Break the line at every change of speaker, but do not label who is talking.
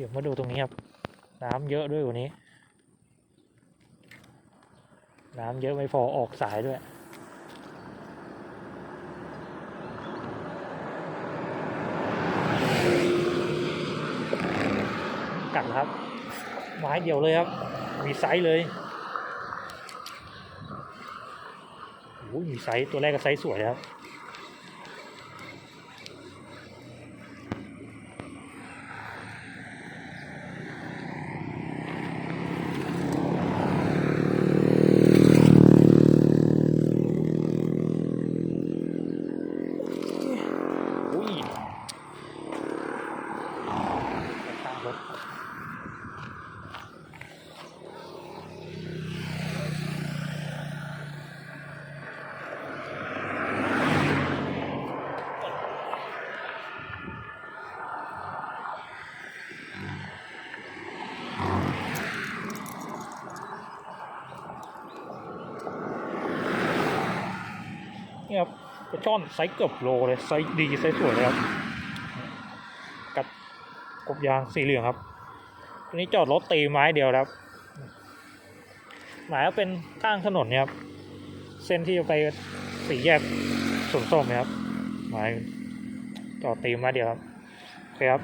ดี๋ยวมาดูตรงนี้ครับ น้ำเยอะด้วยวันนี้ น้ำเยอะไม่พอออกสายด้วยกัดครับ ไม้เดียวเลยครับ มีไซส์เลยโอ้ยมีไซส์ตัวแรกก็ไซส์สวยเลยครับ อุ้ย ข้างรถนี่ครับปลาช่อนไซส์เกือบโลเลยไซส์ดีไซส์สวยเลยครับ บยางสีเหลืองครับตัวนี้จอดรถตีไม้เดียวครับ หมายว่าเป็นข้างถนนเนี่ยครับ เส้นที่จะไปสีแยกสวนส้มนะครับ หมายจอดตีไม้เดียวครับโอเคครับ